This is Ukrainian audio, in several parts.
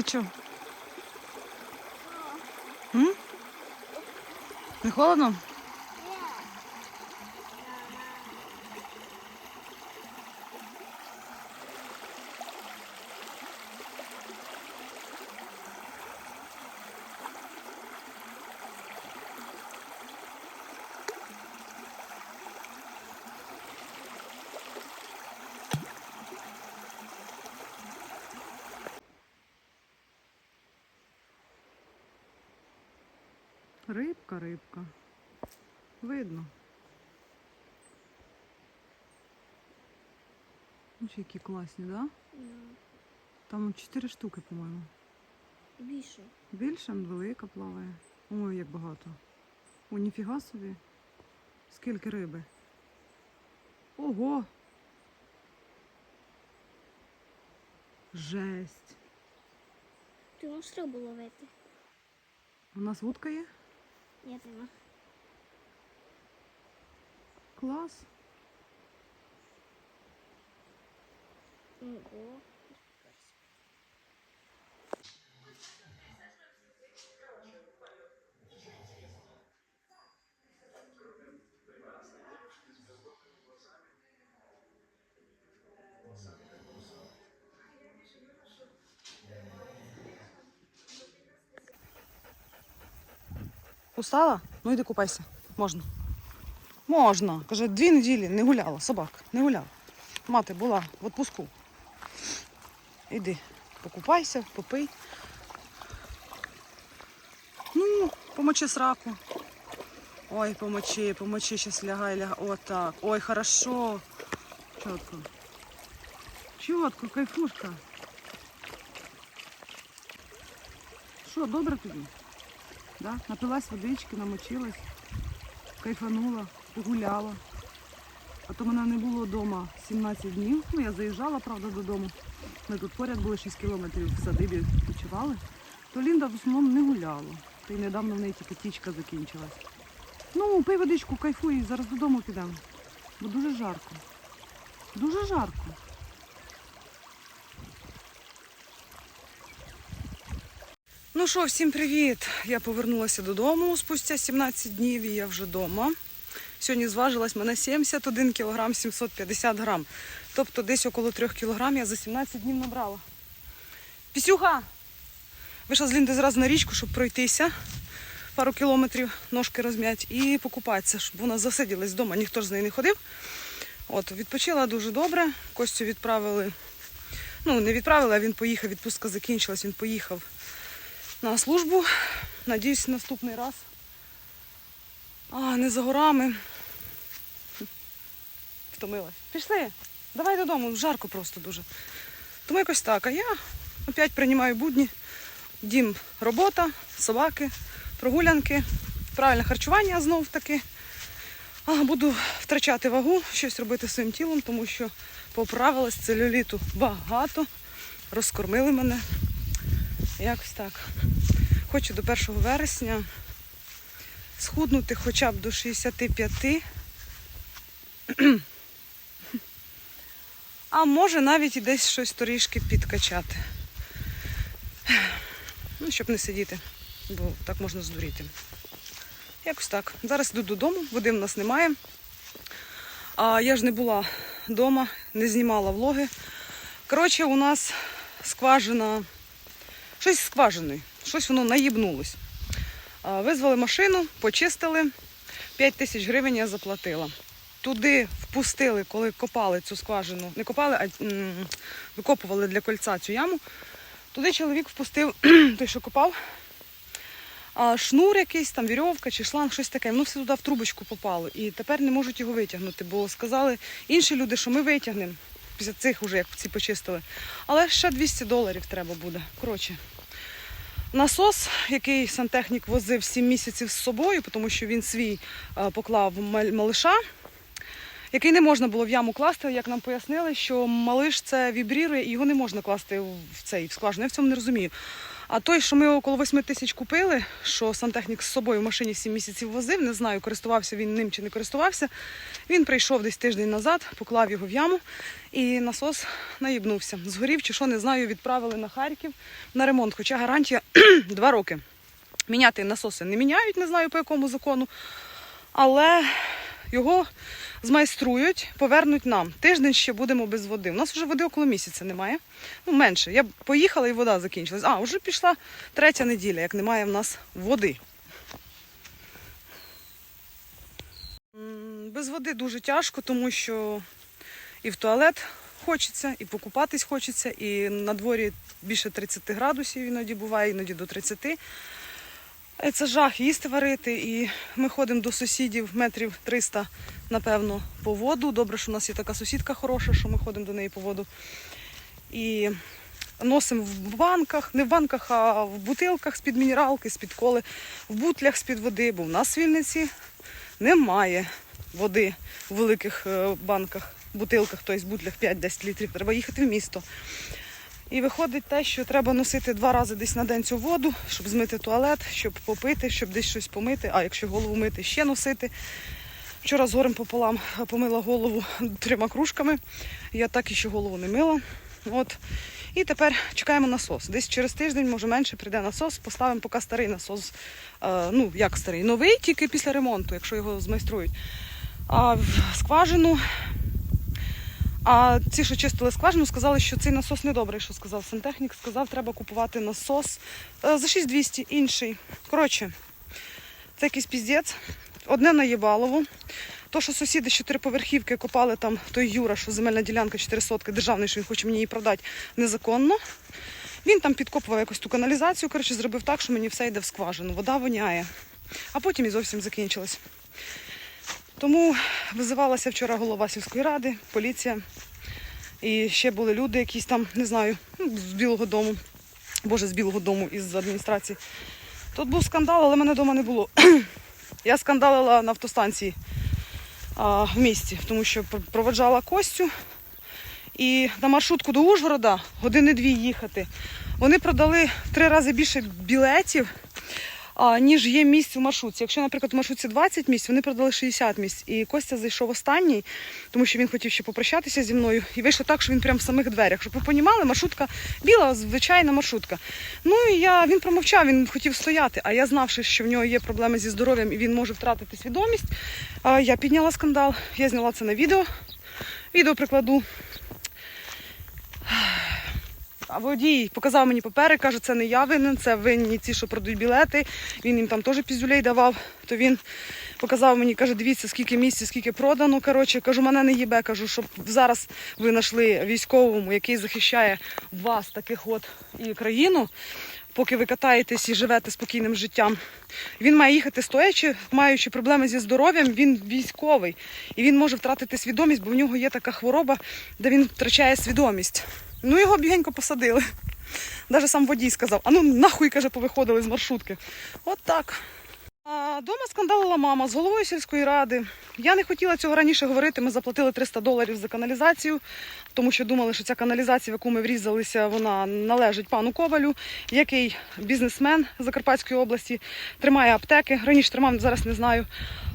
Ти чо? М? Не холодно? Рибка, рибка. Видно. Ось які класні, да? Там чотири штуки, по-моєму. Більше. Більше велика плаває. Ой, як багато. О, ніфіга собі. Скільки риби. Ого. Жесть. Ти можеш рибу ловити? У нас вудка є? Я нема. Клас. Ого. Устала? Ну йди купайся. Можна. Можна. Каже, дві неділі не гуляла, собака, не гуляла. Мати була в відпуску. Іди, покупайся, попий. Ну, помочи сраку. Ой, помочи, помочи, щас лягай, лягай. Отак. Ой, хорошо. Чітко. Чітко, кайфушка. Що, добре тобі? Да? Напилась водички, намочилась, кайфанула, погуляла. А то мене не було вдома 17 днів. Ну, я заїжджала, правда, додому. Ми тут поряд були 6 кілометрів в садибі почували. То Лінда в основному не гуляла. Та й недавно в неї тільки тічка закінчилась. Ну, пий водичку, кайфуй, зараз додому підемо. Бо дуже жарко. Дуже жарко. Ну що, всім привіт! Я повернулася додому спустя 17 днів і я вже вдома. Сьогодні зважилась мене 71 кг 750 грам. Тобто десь около 3 кг я за 17 днів набрала. Пісюха! Вийшла з Лінди зразу на річку, щоб пройтися пару кілометрів, ножки розм'ять і покупатися, щоб вона засиділась вдома, ніхто ж з нею не ходив. От, відпочила дуже добре. Костю відправили. Ну, не відправили, а він поїхав, відпустка закінчилась, він поїхав на службу. Надіюсь, наступний раз. А, не за горами. Втомилась. Пішли. Давай додому, жарко просто дуже. Тому якось так. А я опять приймаю будні. Дім, робота, собаки, прогулянки, правильне харчування знов таки. А, буду втрачати вагу, щось робити своїм тілом, тому що поправилась целюліту багато. Розкормили мене. Якось так. Хочу до 1 вересня схуднути хоча б до 65. А може навіть і десь щось трішки підкачати. Ну, щоб не сидіти, бо так можна здуріти. Якось так. Зараз йду додому, води в нас немає. А я ж не була вдома, не знімала влоги. Коротше, у нас скважина щось з щось воно наїбнулось. Визвали машину, почистили. 5 тисяч гривень я заплатила. Туди впустили, коли копали цю скважину. Не копали, а викопували для кольця цю яму. Туди чоловік впустив той, що копав. А шнур якийсь, там вірьовка чи шланг, щось таке. Ну, все туди в трубочку попало. І тепер не можуть його витягнути, бо сказали інші люди, що ми витягнемо після цих вже, як ці почистили. Але ще 200 доларів треба буде. Коротше, насос, який сантехнік возив 7 місяців з собою, тому що він свій е, поклав малиша. Який не можна було в яму класти, як нам пояснили, що малиш це вібрірує і його не можна класти в цей в скважину. Я в цьому не розумію. А той, що ми около 8 тисяч купили, що сантехнік з собою в машині 7 місяців возив, не знаю, користувався він ним чи не користувався. Він прийшов десь тиждень назад, поклав його в яму і насос наїбнувся. Згорів чи що, не знаю, відправили на Харків на ремонт, хоча гарантія 2 роки. Міняти насоси не міняють, не знаю по якому закону, але його змайструють, повернуть нам. Тиждень ще будемо без води. У нас вже води около місяця немає. Ну, менше. Я поїхала і вода закінчилась. А, вже пішла третя неділя, як немає в нас води. Без води дуже тяжко, тому що і в туалет хочеться, і покупатись хочеться, і на дворі більше 30 градусів іноді буває, іноді до 30. Е, Це жах їсти варити, і ми ходимо до сусідів метрів 300, напевно, по воду. Добре, що у нас є така сусідка хороша, що ми ходимо до неї по воду. І носимо в банках, не в банках, а в бутилках з-під мінералки, з-під коли, в бутлях з-під води, бо в нас в Вінниці немає води в великих е, банках, бутилках, тобто бутлях 5-10 літрів. Треба їхати в місто. І виходить те, що треба носити два рази десь на день цю воду, щоб змити туалет, щоб попити, щоб десь щось помити, а якщо голову мити, ще носити. Вчора з горем пополам помила голову трьома кружками. Я так і ще голову не мила. От. І тепер чекаємо насос. Десь через тиждень, може менше, прийде насос, поставимо поки старий насос. Е, ну, як старий, новий, тільки після ремонту, якщо його змайструють. А в скважину а ці, що чистили скважину, сказали, що цей насос недобрий, що сказав сантехнік. Сказав, треба купувати насос е, за 6200, інший. Коротше, це якийсь піздець. Одне наїбалово. То, що сусіди з чотириповерхівки копали там той Юра, що земельна ділянка 4 сотки державний, що він хоче мені її продати незаконно. Він там підкопував якусь ту каналізацію, коротше, зробив так, що мені все йде в скважину. Вода воняє. А потім і зовсім закінчилось. Тому визивалася вчора голова сільської ради, поліція. І ще були люди, якісь там, не знаю, ну, з Білого дому, боже, з Білого дому із адміністрації. Тут був скандал, але мене вдома не було. Я скандалила на автостанції а, в місті, тому що пр- проведжала Костю. І на маршрутку до Ужгорода години дві їхати. Вони продали три рази більше білетів, ніж є місць у маршрутці. Якщо, наприклад, у маршрутці 20 місць, вони продали 60 місць. І Костя зайшов останній, тому що він хотів ще попрощатися зі мною. І вийшло так, що він прямо в самих дверях. Щоб ви понімали, маршрутка біла, звичайна маршрутка. Ну і я, він промовчав, він хотів стояти. А я знавши, що в нього є проблеми зі здоров'ям і він може втратити свідомість. Я підняла скандал, я зняла це на відео. Відео прикладу. А водій показав мені папери, каже, це не я винен, це винні ті, що продають білети. Він їм там теж піздюлей давав. То він показав мені, каже, дивіться, скільки місць, скільки продано. Коротше, кажу, мене не їбе. Кажу, щоб зараз ви знайшли військовому, який захищає вас, таких от і країну. Поки ви катаєтесь і живете спокійним життям, він має їхати стоячи, маючи проблеми зі здоров'ям, він військовий і він може втратити свідомість, бо в нього є така хвороба, де він втрачає свідомість. Ну його бігенько посадили. Навіть сам водій сказав, а ну нахуй каже, повиходили з маршрутки. От так. А дома скандалила мама з головою сільської ради. Я не хотіла цього раніше говорити. Ми заплатили 300 доларів за каналізацію, тому що думали, що ця каналізація, в яку ми врізалися, вона належить пану Ковалю, який бізнесмен Закарпатської області, тримає аптеки. Раніше тримав, зараз не знаю.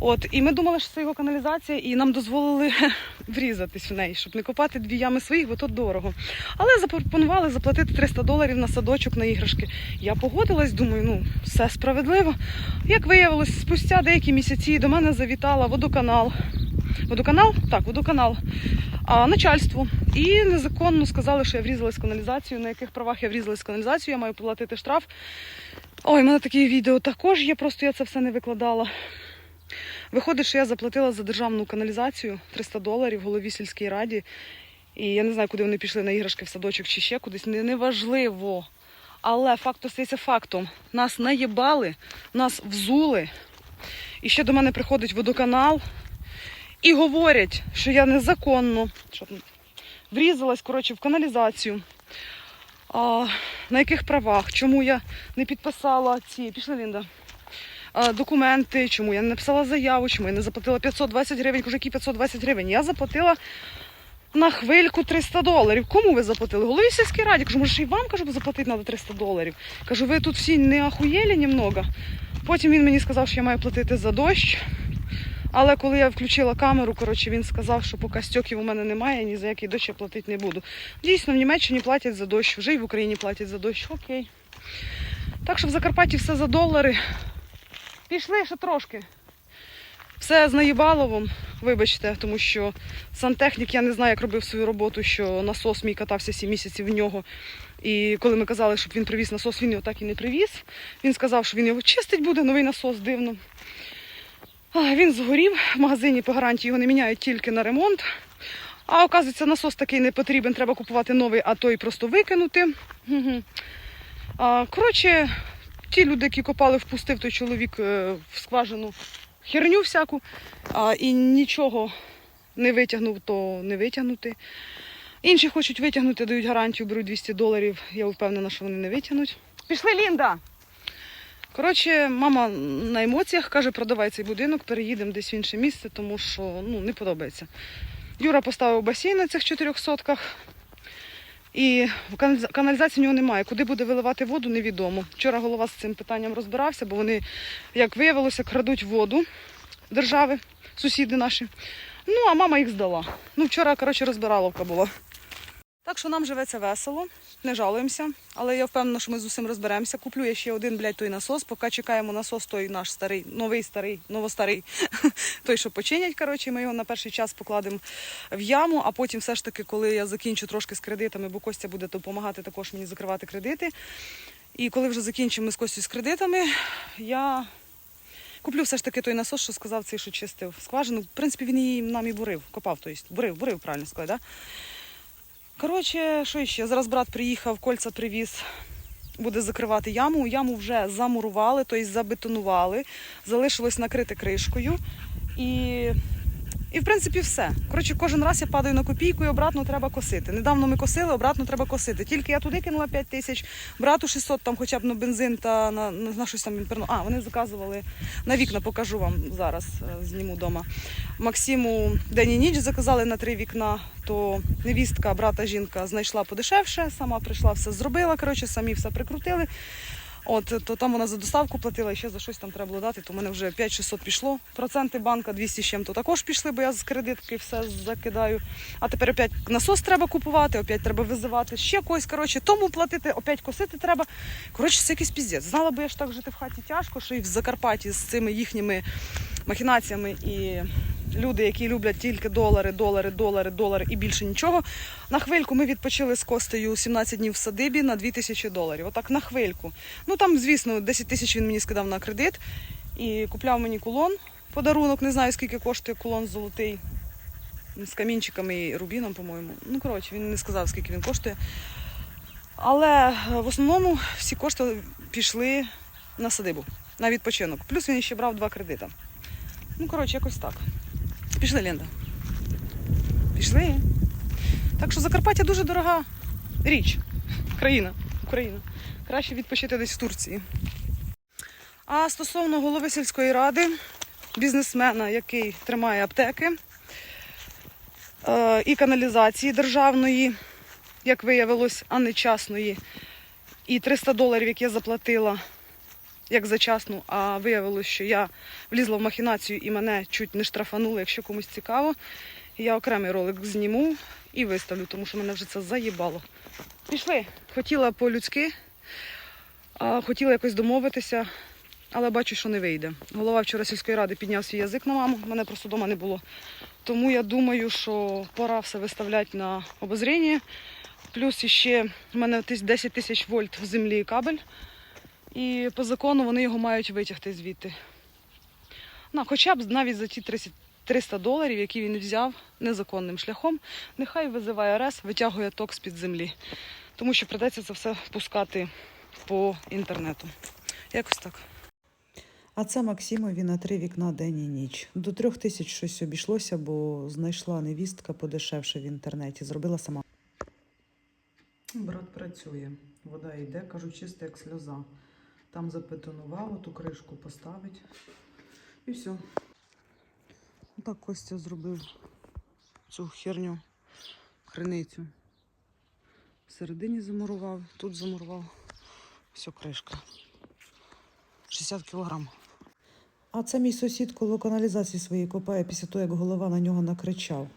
От, і ми думали, що це його каналізація, і нам дозволили врізатись в неї, щоб не копати дві ями своїх, бо то дорого. Але запропонували заплатити 300 доларів на садочок на іграшки. Я погодилась, думаю, ну все справедливо. Як виявилось, спустя деякі місяці до мене завітала водоканал. Водоканал? Так, водоканал. А начальство. І незаконно сказали, що я врізалась в каналізацію. На яких правах я врізалась в каналізацію, я маю платити штраф. Ой, у мене такі відео також є, просто я це все не викладала. Виходить, що я заплатила за державну каналізацію 300 доларів голові сільській раді. І я не знаю, куди вони пішли на іграшки в садочок чи ще кудись. Не- Неважливо. Але факт остається фактом. Нас наїбали, нас взули. І ще до мене приходить водоканал і говорять, що я незаконно що врізалась коротше, в каналізацію. А, на яких правах? Чому я не підписала ці. Пішли Лінда. А, документи, чому я не написала заяву, чому я не заплатила 520 гривень, які 520 гривень. Я заплатила на хвильку 300 доларів. Кому ви заплатили? Голові сільській раді. Кажу, може, й вам кажу, заплатити треба 300 доларів. Кажу, ви тут всі не ахуєлі немного. Потім він мені сказав, що я маю платити за дощ. Але коли я включила камеру, коротше, він сказав, що поки стьоків у мене немає, ні за який дощ я платити не буду. Дійсно, в Німеччині платять за дощ, вже й в Україні платять за дощ. Окей. Так що в Закарпатті все за долари. Пішли ще трошки. Все з наїбаловом, вибачте, тому що сантехнік я не знаю, як робив свою роботу, що насос мій катався 7 місяців в нього. І коли ми казали, щоб він привіз насос, він його так і не привіз. Він сказав, що він його чистить буде, новий насос дивно. Він згорів в магазині по гарантії, його не міняють тільки на ремонт. А оказується, насос такий не потрібен, треба купувати новий, а той просто викинути. Коротше, ті люди, які копали, впустив той чоловік е, в скважину херню всяку, а, і нічого не витягнув, то не витягнути. Інші хочуть витягнути, дають гарантію, беруть 200 доларів. Я впевнена, що вони не витягнуть. Пішли, Лінда! Коротше, мама на емоціях каже, продавай цей будинок, переїдемо десь в інше місце, тому що ну, не подобається. Юра поставив басейн на цих чотирьох сотках. І каналіза- каналізації в нього немає. Куди буде виливати воду, невідомо. Вчора голова з цим питанням розбирався, бо вони, як виявилося, крадуть воду держави, сусіди наші. Ну, а мама їх здала. Ну, вчора, коротше, розбираловка була. Так що нам живеться весело, не жалуємося, але я впевнена, що ми з усім розберемося. Куплю я ще один, блядь, той насос, поки чекаємо насос, той наш старий, новий старий, новостарий, той, що починять. Коротше, ми його на перший час покладемо в яму, а потім все ж таки, коли я закінчу трошки з кредитами, бо Костя буде допомагати також мені закривати кредити. І коли вже закінчимо з Костю з кредитами, я куплю все ж таки той насос, що сказав цей, що чистив скважину. В принципі, він її нам і бурив, копав, тобто бурив, бурив, правильно сказати, да? Коротше, що ще? Зараз брат приїхав, кольця привіз, буде закривати яму. Яму вже замурували, тобто забетонували, залишилось накрити кришкою. І, і в принципі все. Коротше, кожен раз я падаю на копійку і обратно треба косити. Недавно ми косили, обратно треба косити. Тільки я туди кинула 5 тисяч, брату 600 там хоча б на бензин та на, на, на щось там він. А, вони заказували на вікна, покажу вам зараз, е, зніму вдома. Максиму день і ніч заказали на три вікна, то невістка, брата, жінка знайшла подешевше, сама прийшла, все зробила. Коротше, самі все прикрутили. От, то там вона за доставку платила, ще за щось там треба було дати, то в мене вже 5600 пішло. Проценти банка 200 з чим-то також пішли, бо я з кредитки все закидаю. А тепер опять насос треба купувати, опять треба визивати ще когось. Коротше, тому платити, опять косити треба. Коротше, це якийсь піздець. Знала би я ж так жити в хаті тяжко, що і в Закарпатті з цими їхніми махінаціями і люди, які люблять тільки долари, долари, долари, долари і більше нічого. На хвильку ми відпочили з Костею 17 днів в садибі на 2000 доларів. Отак на хвильку. Ну там, звісно, 10 тисяч він мені скидав на кредит і купляв мені кулон. Подарунок, не знаю скільки коштує кулон золотий з камінчиками і рубіном, по-моєму. Ну, коротше, він не сказав, скільки він коштує. Але е, в основному всі кошти пішли на садибу, на відпочинок. Плюс він ще брав два кредити. Ну, коротше, якось так. Пішли, Лінда. Пішли. Так що Закарпаття дуже дорога річ. Країна. Україна. Краще відпочити десь в Турції. А стосовно голови сільської ради, бізнесмена, який тримає аптеки е, і каналізації державної, як виявилось, а не частної, і 300 доларів, які я заплатила як за частну, а виявилось, що я влізла в махінацію і мене чуть не штрафанули, якщо комусь цікаво. Я окремий ролик зніму і виставлю, тому що мене вже це заїбало. Пішли. Хотіла по-людськи, хотіла якось домовитися, але бачу, що не вийде. Голова вчора сільської ради підняв свій язик на маму, мене просто вдома не було. Тому я думаю, що пора все виставляти на обозріння. Плюс іще в мене 10 тисяч вольт в землі кабель. І по закону вони його мають витягти звідти. Ну, хоча б навіть за ті 30 300 доларів, які він взяв незаконним шляхом, нехай визиває РЕС, витягує ток з-під землі. Тому що придеться це все пускати по інтернету. Якось так. А це Максимові на три вікна день і ніч. До трьох тисяч щось обійшлося, бо знайшла невістка подешевше в інтернеті, зробила сама. Брат працює, вода йде, кажу, чиста як сльоза. Там забетонував, ту кришку поставить. І все. Так Костя зробив цю херню, криницю. Всередині замурував, тут замурував. Все, кришка. 60 кілограм. А це мій сусід коло каналізації своєї копає після того, як голова на нього накричав.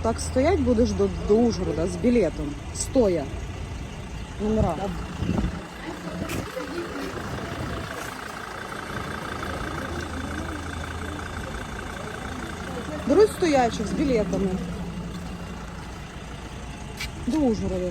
Так стоять будеш до, до Ужгорода з білетом. Стоя. Номера. Беруть стоячих з білетами. До Ужгорода.